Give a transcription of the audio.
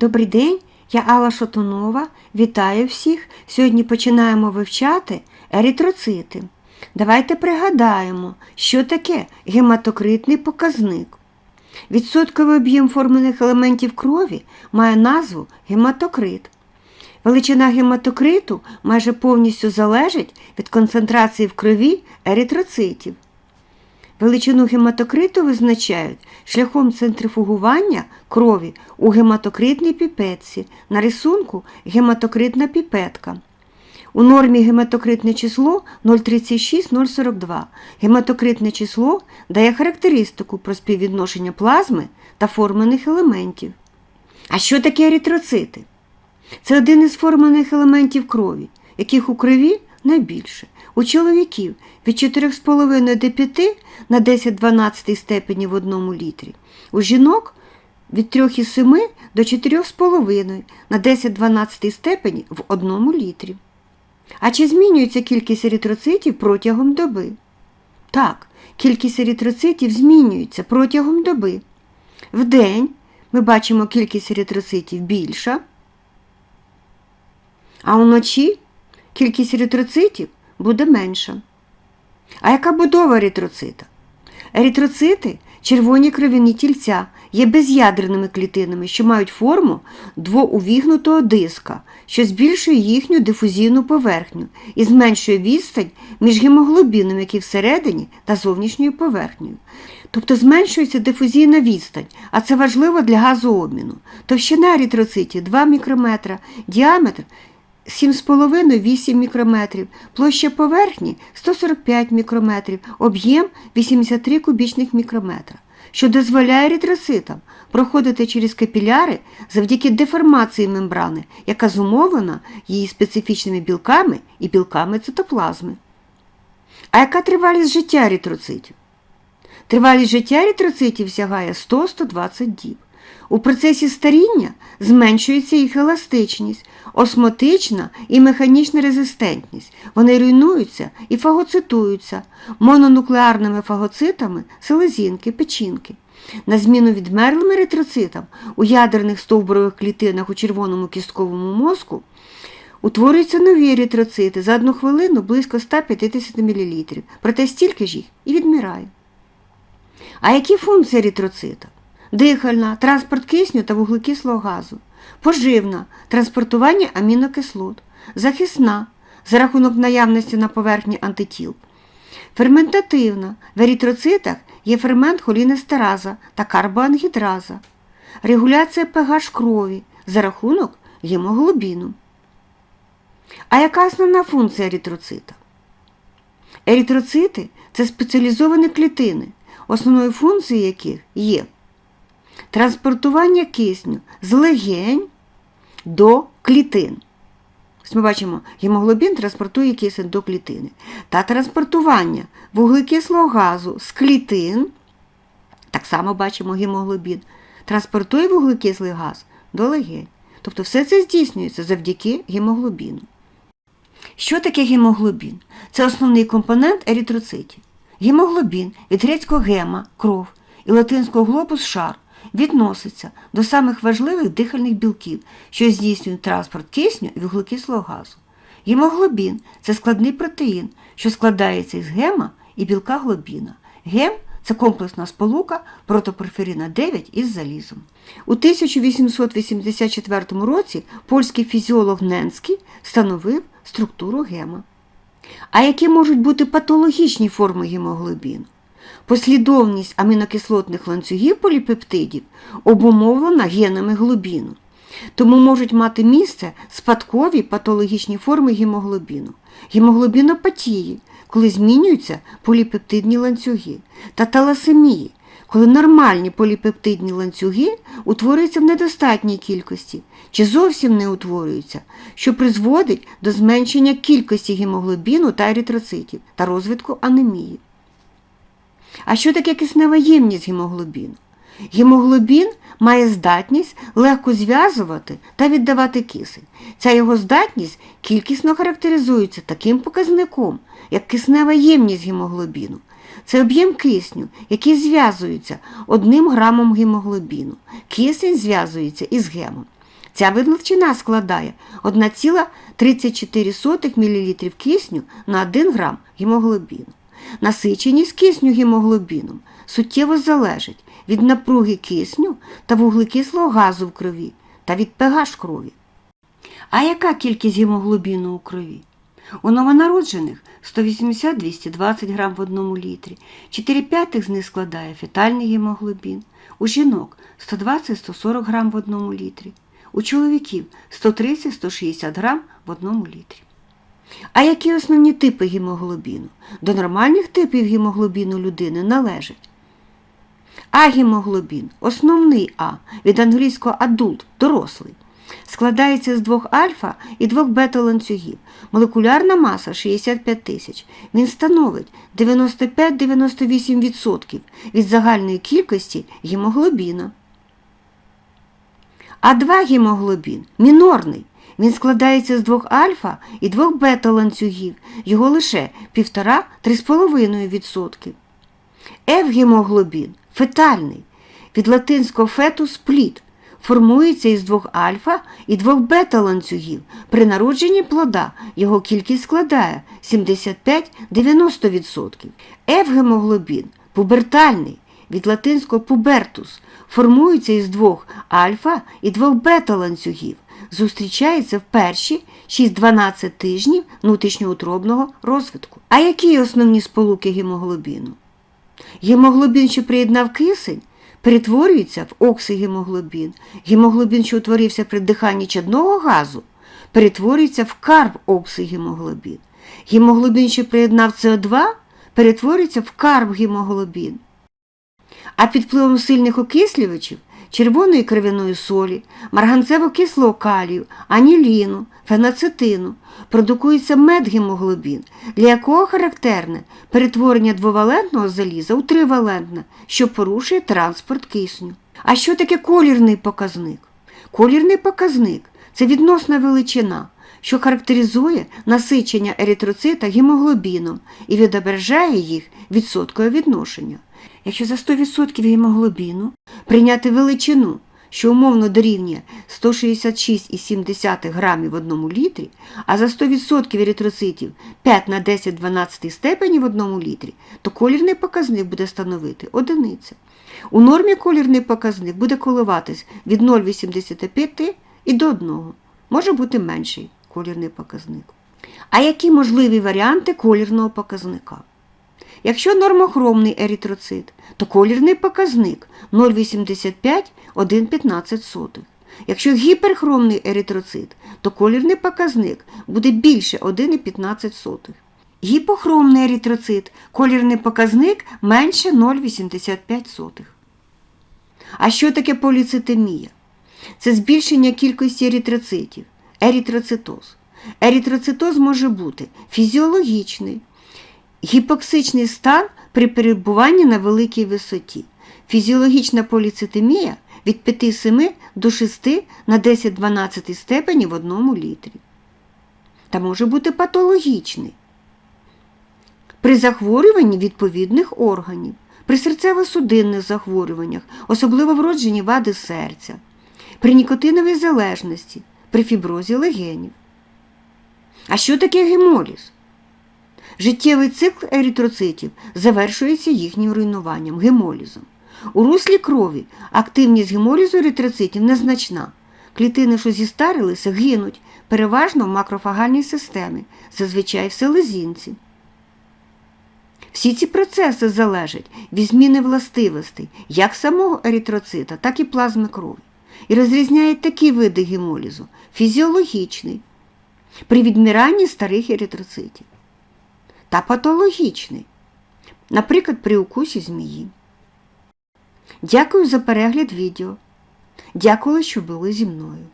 Добрий день, я Алла Шатунова. Вітаю всіх. Сьогодні починаємо вивчати еритроцити. Давайте пригадаємо, що таке гематокритний показник. Відсотковий об'єм формених елементів крові має назву гематокрит. Величина гематокриту майже повністю залежить від концентрації в крові еритроцитів. Величину гематокриту визначають шляхом центрифугування крові у гематокритній піпетці. На рисунку гематокритна піпетка. У нормі гематокритне число 036-042. Гематокритне число дає характеристику про співвідношення плазми та формених елементів. А що таке еритроцити? Це один із формених елементів крові, яких у крові найбільше. У чоловіків від 4,5 до 5 на 10-12 степені в одному літрі. У жінок від 3,7 до 4,5 на 10-12 степені в одному літрі. А чи змінюється кількість еритроцитів протягом доби? Так, кількість еритроцитів змінюється протягом доби. Вдень ми бачимо кількість еритроцитів більша, а вночі кількість еритроцитів буде менша. А яка будова еритроцита? Еритроцити червоні кров'яні тільця є без'ядерними клітинами, що мають форму двоувігнутого диска, що збільшує їхню дифузійну поверхню і зменшує відстань між гемоглобіном, який всередині, та зовнішньою поверхнею. Тобто зменшується дифузійна відстань, а це важливо для газообміну. Товщина еритроцитів 2 мікрометра, діаметр 7,5-8 мікрометрів, площа поверхні 145 мікрометрів, об'єм 83 кубічних мікрометра, що дозволяє еритроцитам проходити через капіляри завдяки деформації мембрани, яка зумовлена її специфічними білками і білками цитоплазми. А яка тривалість життя еритроцитів? Тривалість життя еритроцитів сягає 100-120 діб. У процесі старіння зменшується їх еластичність, осмотична і механічна резистентність. Вони руйнуються і фагоцитуються мононуклеарними фагоцитами селезінки, печінки. На зміну відмерлим еритроцитам у ядерних стовбурових клітинах у червоному кістковому мозку утворюються нові еритроцити за одну хвилину близько 150 мл, проте стільки ж їх і відмирає. А які функції еритроцита? Дихальна, транспорт кисню та вуглекислого газу, поживна, транспортування амінокислот, захисна за рахунок наявності на поверхні антитіл, ферментативна. В еритроцитах є фермент холінестераза та карбоангідраза, регуляція pH крові за рахунок гемоглобіну. А яка основна функція еритроцита? Еритроцити це спеціалізовані клітини, основною функцією яких є транспортування кисню з легень до клітин. Ось Ми бачимо, гемоглобін транспортує кисень до клітини. Та транспортування вуглекислого газу з клітин, так само бачимо гемоглобін, транспортує вуглекислий газ до легень. Тобто все це здійснюється завдяки гемоглобіну. Що таке гемоглобін? Це основний компонент еритроцитів. Гемоглобін від грецького гема кров і латинського глобус шар відноситься до самих важливих дихальних білків, що здійснюють транспорт кисню і вуглекислого газу. Гемоглобін це складний протеїн, що складається із гема і білка глобіна. Гем це комплексна сполука протопорфірина 9 із залізом. У 1884 році польський фізіолог Ненський встановив структуру гема. А які можуть бути патологічні форми гемоглобіну? Послідовність амінокислотних ланцюгів поліпептидів обумовлена генами глобіну. Тому можуть мати місце спадкові патологічні форми гемоглобіну, гемоглобінопатії, коли змінюються поліпептидні ланцюги, та таласемії, коли нормальні поліпептидні ланцюги утворюються в недостатній кількості чи зовсім не утворюються, що призводить до зменшення кількості гемоглобіну та еритроцитів та розвитку анемії. А що таке киснева ємність гемоглобіну? Гемоглобін має здатність легко зв'язувати та віддавати кисень. Ця його здатність кількісно характеризується таким показником, як киснева ємність гемоглобіну. Це об'єм кисню, який зв'язується одним грамом гемоглобіну. Кисень зв'язується із гемом. Ця величина складає 1,34 мл кисню на 1 грам гемоглобіну. Насиченість кисню гемоглобіном суттєво залежить від напруги кисню та вуглекислого газу в крові та від pH крові. А яка кількість гемоглобіну у крові? У новонароджених 180-220 грам в одному літрі, 4 п'ятих з них складає фетальний гемоглобін, у жінок 120-140 грам в одному літрі, у чоловіків 130-160 грам в одному літрі. А які основні типи гемоглобіну? До нормальних типів гемоглобіну людини належать А-гемоглобін, основний А від англійського адульт, дорослий, складається з двох альфа і двох бета-ланцюгів. Молекулярна маса 65 тисяч. Він становить 95-98% від загальної кількості гемоглобіна. А2 гемоглобін мінорний. Він складається з двох альфа і двох бета-ланцюгів, його лише 1,5-3,5%. F-гемоглобін фетальний, від латинського фетус плід, формується із двох альфа і двох бета-ланцюгів. При народженні плода його кількість складає 75-90%. F-гемоглобін пубертальний, від латинського пубертус, формується із двох альфа і двох бета-ланцюгів. Зустрічається в перші 6-12 тижнів внутрішньоутробного розвитку. А які основні сполуки гемоглобіну? Гемоглобін, що приєднав кисень, перетворюється в оксигемоглобін. Гемоглобін, що утворився при диханні чадного газу, перетворюється в карбоксигемоглобін. Гемоглобін, що приєднав СО2, перетворюється в карбгемоглобін. А під впливом сильних окислювачів червоної кров'яної солі, марганцево-кислого калію, аніліну, фенацетину продукується медгемоглобін, для якого характерне перетворення двовалентного заліза у тривалентне, що порушує транспорт кисню. А що таке колірний показник? Колірний показник це відносна величина, що характеризує насичення еритроцита гемоглобіном і відображає їх відсоткове відношення. Якщо за 100% гемоглобіну прийняти величину, що умовно дорівнює 166,7 грамів в одному літрі, а за 100% еритроцитів 5 на 10-12 степені в одному літрі, то колірний показник буде становити одиниця. У нормі колірний показник буде коливатись від 0,85 і до 1. Може бути менший колірний показник. А які можливі варіанти колірного показника? Якщо нормохромний еритроцит, то колірний показник 0,85-1,15. Якщо гіперхромний еритроцит, то колірний показник буде більше 1,15. Гіпохромний еритроцит, колірний показник менше 0,85. А що таке поліцитемія? Це збільшення кількості еритроцитів, еритроцитоз. Еритроцитоз може бути фізіологічний, гіпоксичний стан при перебуванні на великій висоті. Фізіологічна поліцитемія від 5,7 до 6 на 10-12 степені в одному літрі. Та може бути патологічний. При захворюванні відповідних органів, при серцево-судинних захворюваннях, особливо вроджені вади серця, при нікотиновій залежності, при фіброзі легенів. А що таке гемоліз? Життєвий цикл еритроцитів завершується їхнім руйнуванням гемолізом. У руслі крові активність гемолізу еритроцитів незначна. Клітини, що зістарилися, гинуть, переважно в макрофагальній системі, зазвичай в селезінці. Всі ці процеси залежать від зміни властивостей як самого еритроцита, так і плазми крові. І розрізняють такі види гемолізу фізіологічний, при відміранні старих еритроцитів та патологічний, наприклад, при укусі змії. Дякую за перегляд відео. Дякую, що були зі мною.